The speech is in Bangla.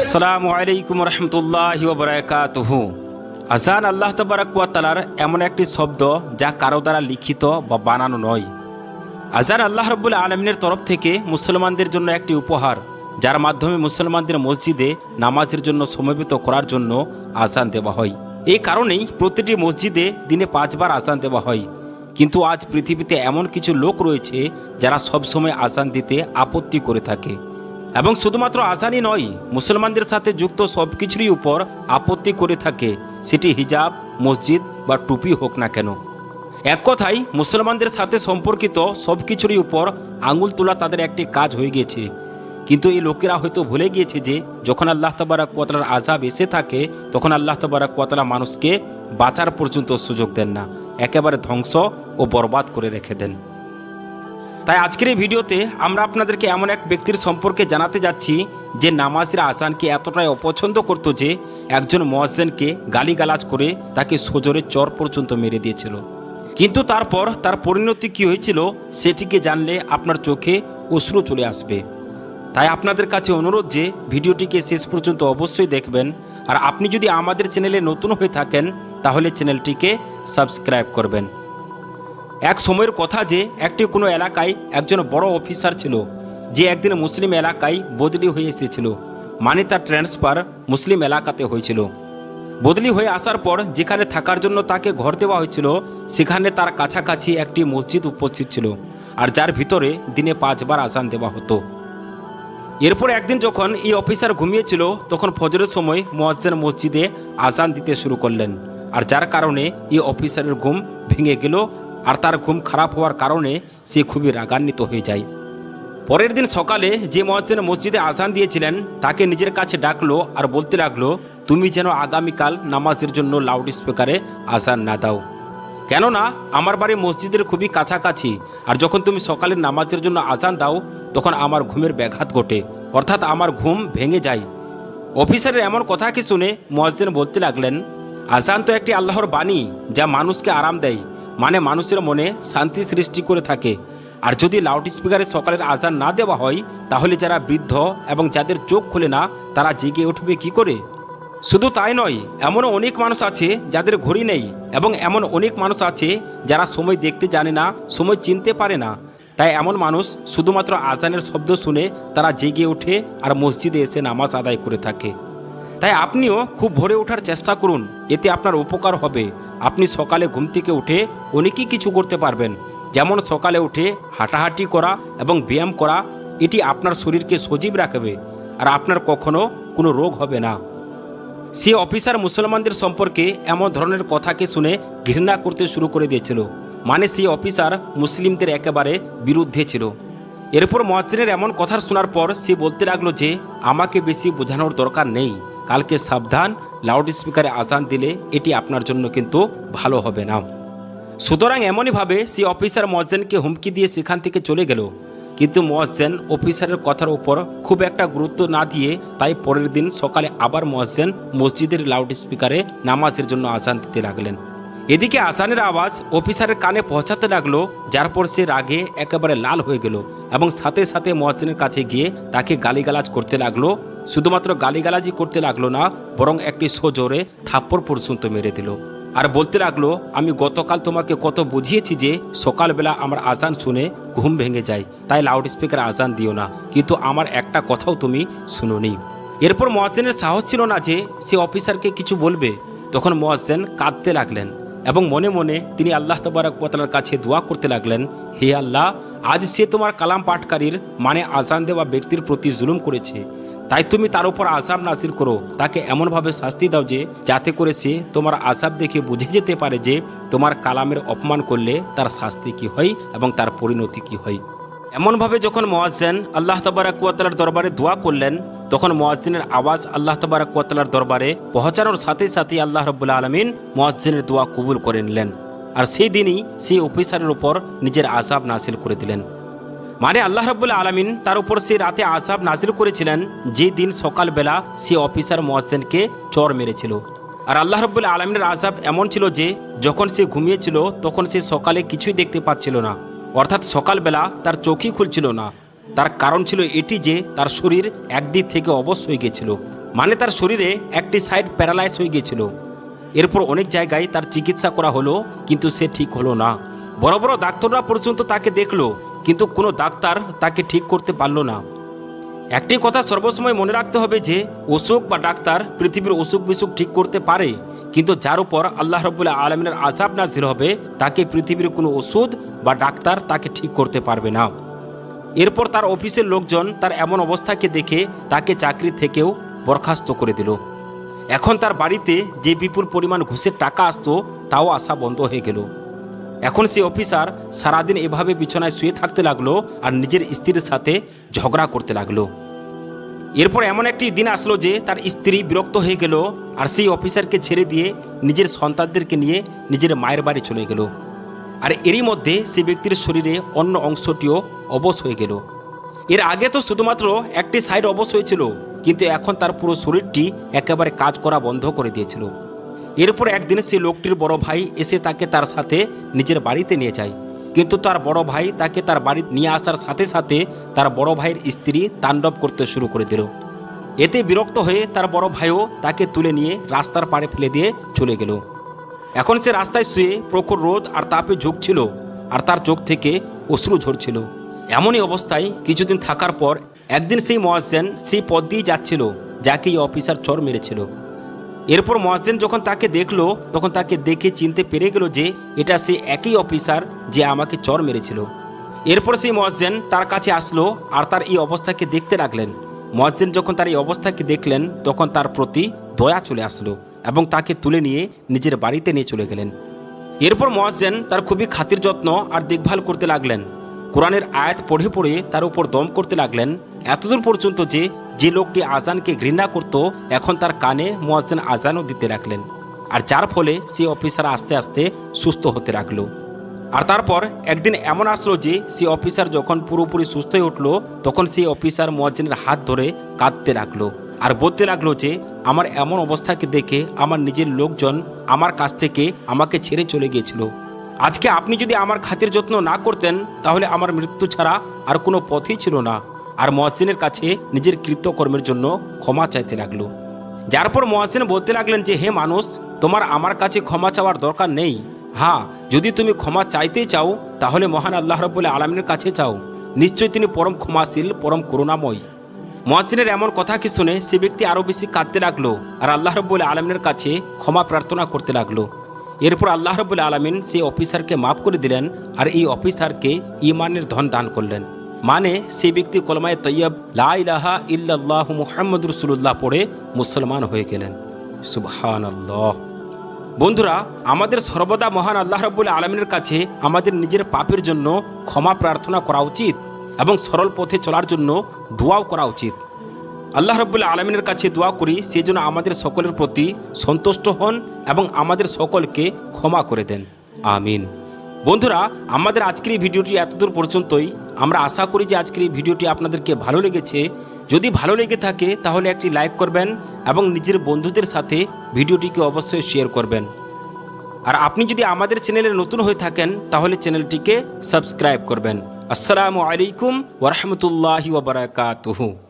আসসালামু আলাইকুম রহমতুল্লাহ বরাকাতুহ। আজান আল্লাহ তবরাকালার এমন একটি শব্দ যা কারও দ্বারা লিখিত বা বানানো নয়। আজান আল্লাহ রব্বুল আলমিনের তরফ থেকে মুসলমানদের জন্য একটি উপহার, যার মাধ্যমে মুসলমানদের মসজিদে নামাজের জন্য সমবেত করার জন্য আজান দেওয়া হয়। এই কারণেই প্রতিটি মসজিদে দিনে পাঁচবার আজান দেওয়া হয়। কিন্তু আজ পৃথিবীতে এমন কিছু লোক রয়েছে যারা সবসময় আজান দিতে আপত্তি করে থাকে। এবং শুধুমাত্র আজানই নয়, মুসলমানদের সাথে যুক্ত সব কিছুরই উপর আপত্তি করে থাকে, সেটি হিজাব, মসজিদ বা টুপি হোক না কেন। এক কথায়, মুসলমানদের সাথে সম্পর্কিত সব কিছুরই উপর আঙুল তোলা তাদের একটি কাজ হয়ে গিয়েছে। কিন্তু এই লোকেরা হয়তো ভুলে গিয়েছে যে, যখন আল্লাহ তবারাক কোয়াতালার আজাব এসে থাকে, তখন আল্লাহ তবারাক কোয়াতালা মানুষকে বাঁচার পর্যন্ত সুযোগ দেন না, একেবারে ধ্বংস ও বরবাদ করে রেখে দেন। তাই আজকের এই ভিডিওতে আমরা আপনাদেরকে এমন এক ব্যক্তির সম্পর্কে জানাতে যাচ্ছি যে নামাজের আসানকে এতটাই অপছন্দ করত যে একজন মোয়াজ্জেনকে গালিগালাজ করে তাকে সজোরে চর পর্যন্ত মেরে দিয়েছিল। কিন্তু তারপর তার পরিণতি কি হয়েছিল সেটিকে জানলে আপনার চোখে অশ্রু চলে আসবে। তাই আপনাদের কাছে অনুরোধ যে ভিডিওটিকে শেষ পর্যন্ত অবশ্যই দেখবেন আর আপনি যদি আমাদের চ্যানেলে নতুন হয়ে থাকেন তাহলে চ্যানেলটিকে সাবস্ক্রাইব করবেন। এক সময়ের কথা যে, একটি কোনো এলাকায় একজন বড় অফিসার ছিল, যে একদিন মুসলিম এলাকায় বদলি হয়ে এসেছিল মানে তার ট্রান্সফার মুসলিম এলাকাতে হয়েছিল। বদলি হয়ে আসার পর যেখানে থাকার জন্য তাকে ঘর দেওয়া হয়েছিল, সেখানে তার কাছাকাছি একটি মসজিদ উপস্থিত ছিল, আর যার ভিতরে দিনে পাঁচবার আসান দেওয়া হতো। এরপর একদিন যখন এই অফিসার ঘুমিয়েছিল, তখন ফজরের সময় মোয়াজ্জেন মসজিদে আজান দিতে শুরু করলেন, আর যার কারণে এই অফিসারের ঘুম ভেঙে গেল আর তার ঘুম খারাপ হওয়ার কারণে সে খুবই রাগান্বিত হয়ে যায়। পরের দিন সকালে যে মহাজেন মসজিদে আজান দিয়েছিলেন, তাকে নিজের কাছে ডাকলো আর বলতে লাগল, তুমি যেন আগামীকাল নামাজের জন্য লাউড স্পিকারে আজান না দাও। কেননা, আমার বাড়ি মসজিদের খুবই কাছাকাছি, আর যখন তুমি সকালের নামাজের জন্য আজান দাও, তখন আমার ঘুমের ব্যাঘাত ঘটে। অর্থাৎ আমার ঘুম ভেঙে যায়। অফিসারের এমন কথাকে শুনে মোয়াজ্জেন বলতে লাগলেন, আজান তো একটি আল্লাহর বাণী, যা মানুষকে আরাম দেয়। মানে মানুষের মনে শান্তি সৃষ্টি করে থাকে। আর যদি লাউড স্পিকারে সকালের আজান না দেওয়া হয়, তাহলে যারা বৃদ্ধ এবং যাদের চোখ খুলে না, তারা জেগে উঠবে কি করে? শুধু তাই নয়, এমনও অনেক মানুষ আছে যাদের ঘড়ি নেই এবং এমন অনেক মানুষ আছে যারা সময় দেখতে জানে না, সময় চিনতে পারে না। তাই এমন মানুষ শুধুমাত্র আজানের শব্দ শুনে তারা জেগে ওঠে আর মসজিদে এসে নামাজ আদায় করে থাকে। তাই আপনিও খুব ভোরে ওঠার চেষ্টা করুন, এতে আপনার উপকার হবে। আপনি সকালে ঘুম থেকে উঠে অনেকই কিছু করতে পারবেন, যেমন সকালে উঠে হাঁটাহাঁটি করা এবং ব্যায়াম করা, এটি আপনার শরীরকে সজীব রাখবে, আর আপনার কখনো কোনো রোগ হবে না। সে অফিসার মুসলমানদের সম্পর্কে এমন ধরনের কথাকে শুনে ঘৃণা করতে শুরু করে দিয়েছিল মানে সেই অফিসার মুসলিমদের একেবারে বিরুদ্ধে ছিল। এরপর মহাজিনের এমন কথা শোনার পর সে বলতে লাগল যে, আমাকে বেশি বোঝানোর দরকার নেই। কালকে সাবধান লাউড স্পিকারে আজান দিলে এটি আপনার জন্য কিন্তু ভালো হবে না। সুতরাং এমনইভাবে সে অফিসার মজ্জেনকে হুমকি দিয়ে সেখান থেকে চলে গেল। কিন্তু মজ্জেন অফিসারের কথার উপর খুব একটা গুরুত্ব না দিয়ে তাই পরের দিন সকালে আবার মজ্জেন মসজিদের লাউড স্পিকারে নামাজের জন্য আসান দিতে লাগলেন। এদিকে আসানের আওয়াজ অফিসারের কানে পৌঁছাতে লাগল, যার পর সে রাগে একেবারে লাল হয়ে গেল এবং সাথে সাথে মহাজনের কাছে গিয়ে তাকে গালিগালাজ করতে লাগল। শুধুমাত্র গালিগালাজি করতে লাগল না, বরং একটি সোজোরে থাপ্পড় পর্যন্ত মেরে দিল। আর বলতে লাগল, আমি গতকাল তোমাকে কত বুঝিয়েছি যে সকালবেলা আমার আজান শুনে ঘুম ভেঙে যায়, তাই লাউড স্পিকার আজান দিও না, কিন্তু আমার একটা কথাও তুমি শুনোনি। এরপর মোয়াজ্জেনের সাহস ছিল না যে সে অফিসারকে কিছু বলবে। তখন মোয়াজ্জেন কাঁদতে লাগলেন। এবং মনে মনে তিনি আল্লাহ তবরাকালার কাছে দোয়া করতে লাগলেন, হে আল্লাহ, আজ সে তোমার কালাম পাঠকারীর মানে আজান দেওয়া ব্যক্তির প্রতি জুলুম করেছে। তাই তুমি তার উপর আসাব নাসির করো। তাকে এমনভাবে শাস্তি দাও যে, যাতে করে সে তোমার আসাব দেখে বুঝে যেতে পারে যে, তোমার কালামের অপমান করলে তার শাস্তি কি হয় এবং তার পরিণতি কি হয়। এমনভাবে যখন মোয়াজ্জেন আল্লাহ তবরাকালার দরবারে দোয়া করলেন, তখন মোয়াজ্জিনের আওয়াজ আল্লাহ তবরাকালার দরবারে পৌঁছানোর সাথে সাথে আল্লাহ রবুল্লা আলমিন মোয়াজ্জিনের দোয়া কবুল করে নিলেন। আর সেই দিনই সেই অফিসারের উপর নিজের আসাব নাসিল করে দিলেন। মানে আল্লাহ রবুল্লা আলমিন তার উপর সে রাতে আসাব নাজিল করেছিলেন যে দিন সকালবেলা সে অফিসার মোয়াজ্জেনকে চর মেরেছিল। আর আল্লাহ রবুল্লা আলমিনের আসাব এমন ছিল যে, যখন সে ঘুমিয়েছিল, তখন সে সকালে কিছুই দেখতে পাচ্ছিল না। অর্থাৎ সকালবেলা তার চোখই খুলছিল না। তার কারণ ছিল এটি যে তার শরীর একদিক থেকে অবশ হয়ে গেছিল মানে তার শরীরে একটি সাইড প্যারালাইজ হয়ে গেছিল। এরপর অনেক জায়গায় তার চিকিৎসা করা হলো, কিন্তু সে ঠিক হলো না। বড় বড় ডাক্তাররা পর্যন্ত তাকে দেখল, কিন্তু কোনো ডাক্তার তাকে ঠিক করতে পারল না। একটি কথা সর্বসময় মনে রাখতে হবে যে, অসুখ বা ডাক্তার পৃথিবীর অসুখ বিসুখ ঠিক করতে পারে, কিন্তু যার উপর আল্লাহ রবুল্লাহ আলমিনের আজাব নাজিল হবে, তাকে পৃথিবীর কোনো ওষুধ বা ডাক্তার তাকে ঠিক করতে পারবে না। এরপর তার অফিসের লোকজন তার এমন অবস্থাকে দেখে তাকে চাকরি থেকেও বরখাস্ত করে দিল। এখন তার বাড়িতে যে বিপুল পরিমাণ ঘুষের টাকা আসতো, তাও আসা বন্ধ হয়ে গেল। এখন সে অফিসার সারাদিন এভাবে বিছানায় শুয়ে থাকতে লাগল আর নিজের স্ত্রীর সাথে ঝগড়া করতে লাগল। এরপর এমন একটি দিন আসলো যে তার স্ত্রী বিরক্ত হয়ে গেল আর সেই অফিসারকে ছেড়ে দিয়ে নিজের সন্তানদেরকে নিয়ে নিজের মায়ের বাড়ি চলে গেল। আর এরই মধ্যে সে ব্যক্তির শরীরে অন্য অংশটিও অবশ হয়ে গেল। এর আগে তো শুধুমাত্র একটি সাইড অবশ হয়েছিল, কিন্তু এখন তার পুরো শরীরটি একেবারে কাজ করা বন্ধ করে দিয়েছিল। এরপর একদিন সেই লোকটির বড় ভাই এসে তাকে তার সাথে নিজের বাড়িতে নিয়ে যায়। কিন্তু তার বড় ভাই তাকে তার বাড়ি নিয়ে আসার সাথে সাথে তার বড় ভাইয়ের স্ত্রী তাণ্ডব করতে শুরু করে দিল। এতে বিরক্ত হয়ে তার বড় ভাইও তাকে তুলে নিয়ে রাস্তার পাড়ে ফেলে দিয়ে চলে গেল। এখন সে রাস্তায় শুয়ে প্রখর রোদ আর তাপে ঝুঁকছিল আর তার চোখ থেকে অশ্রু ঝরছিল। এমনই অবস্থায় কিছুদিন থাকার পর একদিন সেই মহাজেন সেই পথ দিয়ে যাচ্ছিল, যাকে এই অফিসার চর মেরেছিল। এরপর মহাজেন যখন তাকে দেখল, তখন তাকে দেখে চিনতে পেরে গেল যে এটা সে একই অফিসার যে আমাকে চর মেরেছিল। এরপর সেই মহাজেন তার কাছে আসলো আর তার এই অবস্থাকে দেখতে লাগলেন। মহাজেন যখন তার এই অবস্থাকে দেখলেন, তখন তার প্রতি দয়া চলে আসলো এবং তাকে তুলে নিয়ে নিজের বাড়িতে নিয়ে চলে গেলেন। এরপর মহাজেন তার খুবই খাতির যত্ন আর দেখভাল করতে লাগলেন। কোরআনের আয়াত পড়ে পড়ে তার উপর দম করতে লাগলেন। এতদূর পর্যন্ত যে যে লোকটি আজানকে ঘৃণা করত, এখন তার কানে মোয়াজ্জেন আজানও দিতে লাগলেন আর যার ফলে সে অফিসার আস্তে আস্তে সুস্থ হতে লাগল আর তারপর একদিন এমন আসলো যে সে অফিসার যখন পুরোপুরি সুস্থ হয়ে উঠল, তখন সেই অফিসার মোয়াজ্জেনের হাত ধরে কাঁদতে লাগল আর বলতে লাগল যে, আমার এমন অবস্থাকে দেখে আমার নিজের লোকজন আমার কাছ থেকে আমাকে ছেড়ে চলে গিয়েছিল। আজকে আপনি যদি আমার খাতির যত্ন না করতেন, তাহলে আমার মৃত্যু ছাড়া আর কোনো পথই ছিল না। আর মহাসিনের কাছে নিজের কৃতকর্মের জন্য ক্ষমা চাইতে লাগল। যার পর মহাসিন বলতে লাগলেন যে, হে মানুষ, তোমার আমার কাছে ক্ষমা চাওয়ার দরকার নেই। হ্যাঁ যদি তুমি ক্ষমা চাইতেই চাও, তাহলে মহান আল্লাহ রব্বুল আলমিনের কাছে চাও। নিশ্চয়ই তিনি পরম ক্ষমাশীল, পরম করুণাময়। মহাসিনের এমন কথা কি শুনে সে ব্যক্তি আরও বেশি কাঁদতে লাগল আর আল্লাহ রব্বুল আলমিনের কাছে ক্ষমা প্রার্থনা করতে লাগল। এরপর আল্লাহ রবুল্লা আলমিন সেই অফিসারকে মাফ করে দিলেন আর এই অফিসারকে ইমানের ধন দান করলেন। মানে সেই ব্যক্তি কলমায় তৈয়ব, লা ইলাহা মুহাম্মদ রসুল্লাহ পড়ে মুসলমান হয়ে গেলেন। সুবহান বন্ধুরা, আমাদের সর্বদা মহান আল্লাহ রব্বুল আলমিনের কাছে আমাদের নিজের পাপের জন্য ক্ষমা প্রার্থনা করা উচিত এবং সরল পথে চলার জন্য দোয়াও করা উচিত। আল্লাহ রব্বুল্লা আলমিনের কাছে দোয়া করি, সে যেন আমাদের সকলের প্রতি সন্তুষ্ট হন এবং আমাদের সকলকে ক্ষমা করে দেন। আমিন। বন্ধুরা, আমাদের আজকের এই ভিডিওটি এতদূর পর্যন্তই। আমরা আশা করি যে আজকের এই ভিডিওটি আপনাদেরকে ভালো লেগেছে। যদি ভালো লেগে থাকে, তাহলে একটি লাইক করবেন এবং নিজের বন্ধুদের সাথে ভিডিওটিকে অবশ্যই শেয়ার করবেন। আর আপনি যদি আমাদের চ্যানেলে নতুন হয়ে থাকেন, তাহলে চ্যানেলটিকে সাবস্ক্রাইব করবেন। আসসালামু আলাইকুম ওরহমতুল্লাহি ওবরাকাতুহু